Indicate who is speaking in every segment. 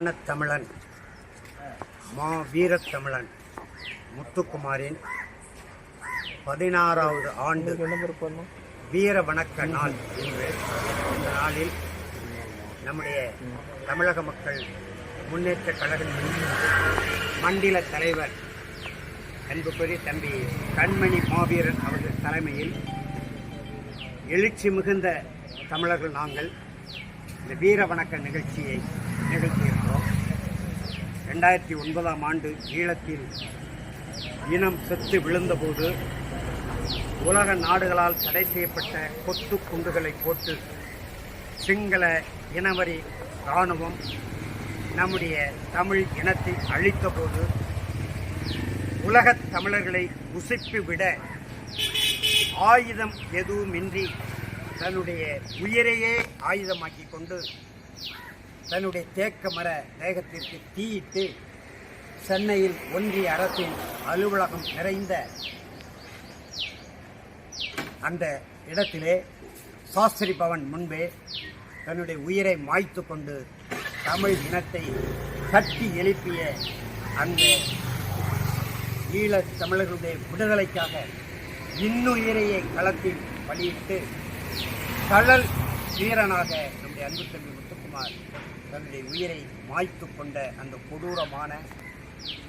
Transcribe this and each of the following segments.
Speaker 1: தமிழன் மா வீரத்தமிழன் முத்துக்குமாரின் பதினாறாவது ஆண்டு வீர வணக்க நாள் என்று இந்த நாளில் நம்முடைய தமிழக மக்கள் முன்னேற்ற கழகத்தின் மண்டல தலைவர் அன்புக்குரிய தம்பி கண்மணி மாவீரன் அவர்கள் தலைமையில் எழுச்சி மிகுந்த தமிழர்கள் நாங்கள். இந்த வீர வணக்க நிகழ்ச்சியை நிகழ்த்தி ரெண்டாயிரத்தி ஒன்பதாம் ஆண்டு ஈழத்தில் இனம் செத்து விழுந்தபோது உலக நாடுகளால் தடை செய்யப்பட்ட கொத்து குண்டுகளை போட்டு சிங்கள இனவரி இராணுவம் நம்முடைய தமிழ் இனத்தை அழித்தபோது உலகத் தமிழர்களை உசிப்பிவிட ஆயுதம் எதுவுமின்றி தன்னுடைய உயிரையே ஆயுதமாக்கி கொண்டு தன்னுடைய தேக்க மர தேகத்திற்கு தீயிட்டு சென்னையில் ஒன்றிய அரசின் அலுவலகம் நிறைந்த அந்த இடத்திலே சாஸ்திரி பவன் முன்பே தன்னுடைய உயிரை மாய்த்து கொண்டு தமிழ் இனத்தை கட்டி எழுப்பிய அந்த ஈழத் தமிழர்களுடைய விடுதலைக்காக இன்னுயிரையை களத்தில் பலியிட்டு கடல் வீரனாக நம்முடைய அன்பு தம்பி பெருமாள் தன்னுடைய உயிரை மாய்த்து கொண்ட அந்த கொடூரமான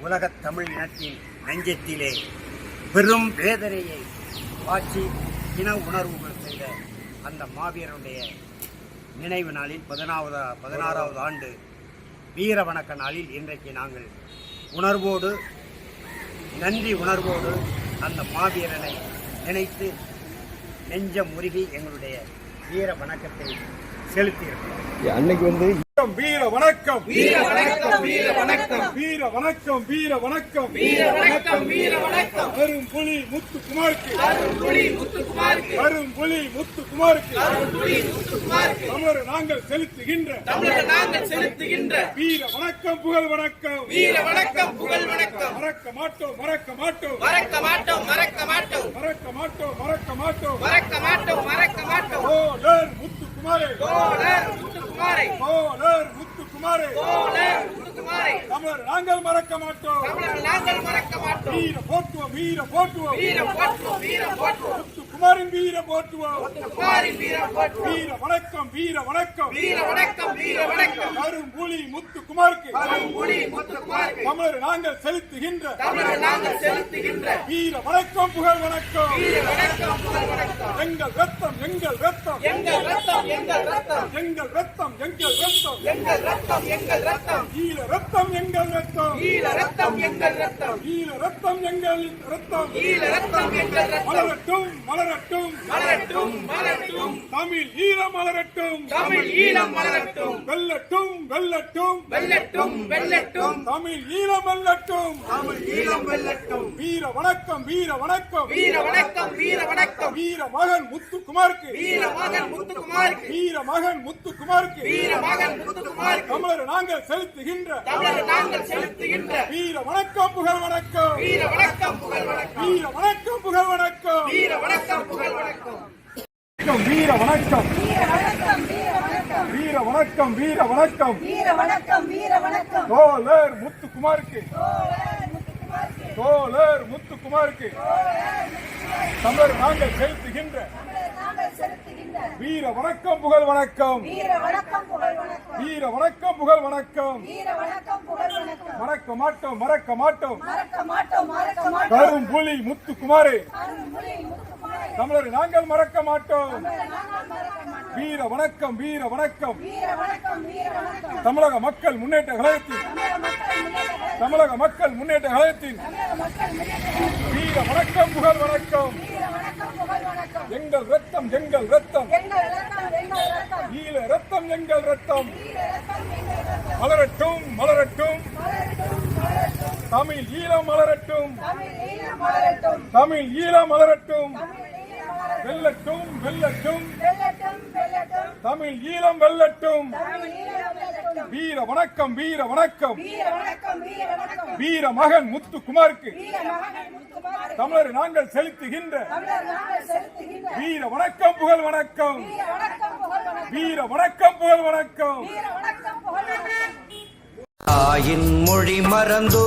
Speaker 1: உலகத் தமிழ் இனத்தின் நெஞ்சத்திலே பெரும் வேதனையை ஆட்சி இன உணர்வுகள் செய்த அந்த மாவீரனுடைய நினைவு நாளில் பதினாவது பதினாறாவது ஆண்டு வீர வணக்க நாளில் இன்றைக்கு நாங்கள் உணர்வோடு நன்றி உணர்வோடு அந்த மாவீரனை நினைத்து நெஞ்சம் முருகி எங்களுடைய வீர வணக்கத்தை செலுத்தியிருக்கிறோம்
Speaker 2: அன்னைக்கு வந்து
Speaker 3: வீர வணக்கம். வீர வணக்கம் வீர வணக்கம். வீர வணக்கம் வீர வணக்கம். வீர வணக்கம் வீர வணக்கம். அரும் புலி முத்துக்குமாருக்கு. அரும் புலி முத்துக்குமாருக்கு. அரும் புலி முத்துக்குமாருக்கு. அரும் புலி முத்துக்குமாருக்கு. தமிழர் நாங்கள் செலுத்துகின்ற
Speaker 4: தமிழர் நாங்கள் செலுத்துகின்ற
Speaker 3: வீர வணக்கம் புகழ் வணக்கம்.
Speaker 4: வீர வணக்கம் புகழ் வணக்கம்.
Speaker 3: மறக்க மாட்டோம் மறக்க மாட்டோம்.
Speaker 4: மறக்க மாட்டோம் மறக்க மாட்டோம்.
Speaker 3: மறக்க மாட்டோம் மறக்க மாட்டோம்.
Speaker 4: மறக்க மாட்டோம் மறக்க மாட்டோம்.
Speaker 3: ஓலர் முத்துக்குமாரே.
Speaker 4: முத்துக்குமாரை.
Speaker 3: முத்துக்குமாரே.
Speaker 4: முத்துக்குமாரை.
Speaker 3: தமிழர் நாங்கள் மறக்க மாட்டோம்.
Speaker 4: நாங்கள் மறக்க மாட்டோம்.
Speaker 3: வீர போற்றுவோம் வீர போற்றுவோம்.
Speaker 4: வீர போற்றுவோம் வீர போற்றுவோம்.
Speaker 3: முத்துக்குமாரின் வீர போற்றுவோம்.
Speaker 4: வீர போற்றுவோம்.
Speaker 3: வீர வணக்கம் வீர வணக்கம்.
Speaker 4: வீர வணக்கம் வீர வணக்கம்.
Speaker 3: அரும் புலி முத்துக்குமாருக்கு
Speaker 4: புலி முத்துக்குமாருக்கு
Speaker 3: தமிழர் நாங்கள் செலுத்துகின்ற
Speaker 4: தமிழர் நாங்கள் செலுத்துகின்ற
Speaker 3: வீர வணக்கம் புகழ் வணக்கம்.
Speaker 4: வீர வணக்கம் புகழ் வணக்கம்.
Speaker 3: எங்கள் ரத்தம் எங்கள் ரத்தம்.
Speaker 4: எங்கள் ரத்தம் எங்கள் ரத்தம்.
Speaker 3: எங்கள் ரத்தம் எங்கள் ரத்தம்.
Speaker 4: எங்கள் ரத்தம் எங்கள் ரத்தம்.
Speaker 3: ஈர ரத்தம் எங்கள் ரத்தம்.
Speaker 4: ஈழ ரத்தம் எங்கள் ரத்தம்.
Speaker 3: ஈர ரத்தம் எங்கள் ரத்தம்.
Speaker 4: ஈழ ரத்தம் எங்கள் ரத்தம்.
Speaker 3: மலரட்டும். மலரட்டும்.
Speaker 4: மலரட்டும் மலரட்டும்.
Speaker 3: தமிழ் ஈர மலரட்டும்.
Speaker 4: தமிழ் ஈழம் மலரட்டும்.
Speaker 3: வெல்லட்டும் வெல்லட்டும்.
Speaker 4: வெல்லட்டும் வெல்லட்டும்.
Speaker 3: தமிழ் ஈரம் வெல்லட்டும்.
Speaker 1: தமிழ் ஈழம் வெல்லட்டும்.
Speaker 3: வீர வணக்கம் வீர வணக்கம்.
Speaker 4: வீர வணக்கம் வீர வணக்கம்.
Speaker 3: வீர மகன் முத்துக்குமாருக்கு.
Speaker 4: வீர மகன் முத்துக்குமாருக்கு.
Speaker 3: வீர மகன் முத்துக்குமாருக்கு.
Speaker 4: வீர மகன் முத்துக்குமாருக்கு.
Speaker 3: தமிழர் நாங்கள் செலுத்துகின்ற.
Speaker 4: தமிழர் நாங்கள் செலுத்துகின்ற.
Speaker 3: வீர வணக்கம் புகழ் வணக்கம்.
Speaker 4: வீர வணக்கம் புகழ் வணக்கம்.
Speaker 3: வீர வணக்கம் புகழ் வணக்கம்.
Speaker 4: வீர வணக்கம்
Speaker 3: வீர வணக்கம். வீர வணக்கம். வீர வணக்கம்
Speaker 5: வீர வணக்கம். வீர வணக்கம்
Speaker 3: தோழர் முத்துக்குமாருக்கு.
Speaker 5: முத்துக்குமாருக்கு
Speaker 3: தோழர் முத்துக்குமாருக்கு. தமிழர் நாங்கள் செலுத்துகின்ற வீர வணக்கம் புகழ் வணக்கம்.
Speaker 5: வீர வணக்கம் புகழ் வணக்கம்.
Speaker 3: வீர வணக்கம் புகழ் வணக்கம்
Speaker 5: வீர வணக்கம் புகழ் வணக்கம்
Speaker 3: மறக்க மாட்டோம் மறக்க மாட்டோம்.
Speaker 5: மறக்க மாட்டோம் மறக்க மாட்டோம்
Speaker 3: கரும் புலி முத்துக்குமாரே. தமிழர் நாங்கள் மறக்க மாட்டோம். வீர வணக்கம் வீர வணக்கம். தமிழக மக்கள் முன்னேற்ற கழகத்தின்.
Speaker 5: தமிழக மக்கள் முன்னேற்ற
Speaker 3: கழகத்தின். வீர வணக்கம் புகழ் வணக்கம். எங்கள் ரத்தம் எங்கள் ரத்தம் ஈழ ரத்தம் எங்கள் ரத்தம் மலரட்டும் மலரட்டும். தமிழ் ஈழம் மலரட்டும்.
Speaker 5: மலரட்டும்.
Speaker 3: தமிழ் ஈழம் மலரட்டும். வெல்லட்டும் வெல்லட்டும். தமிழ் ஈழம் வெல்லட்டும். வீர வணக்கம் வீர வணக்கம்.
Speaker 5: வீர
Speaker 3: மகன் முத்துக்குமாருக்கு. தமிழர் நாங்கள் செலுத்துகின்ற வீர வணக்கம் புகழ் வணக்கம்.
Speaker 5: வீர வணக்கம் புகழ் வணக்கம்.
Speaker 2: தாயின் மொழி மறந்தோ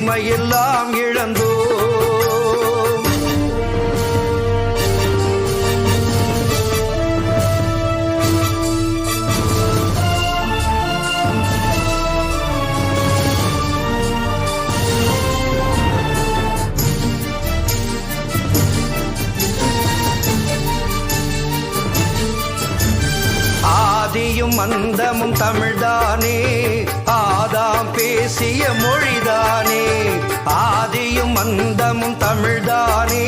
Speaker 2: மகிமையெல்லாம் இழந்தோ ஆதியும் அந்தமும் தமிழ்தானே. ஆதாம் பேசிய மொழிதானே. ஆதியும் அந்தமும் தமிழ்தானே.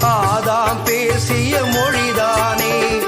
Speaker 2: ஆதாம் பேசிய மொழிதானே.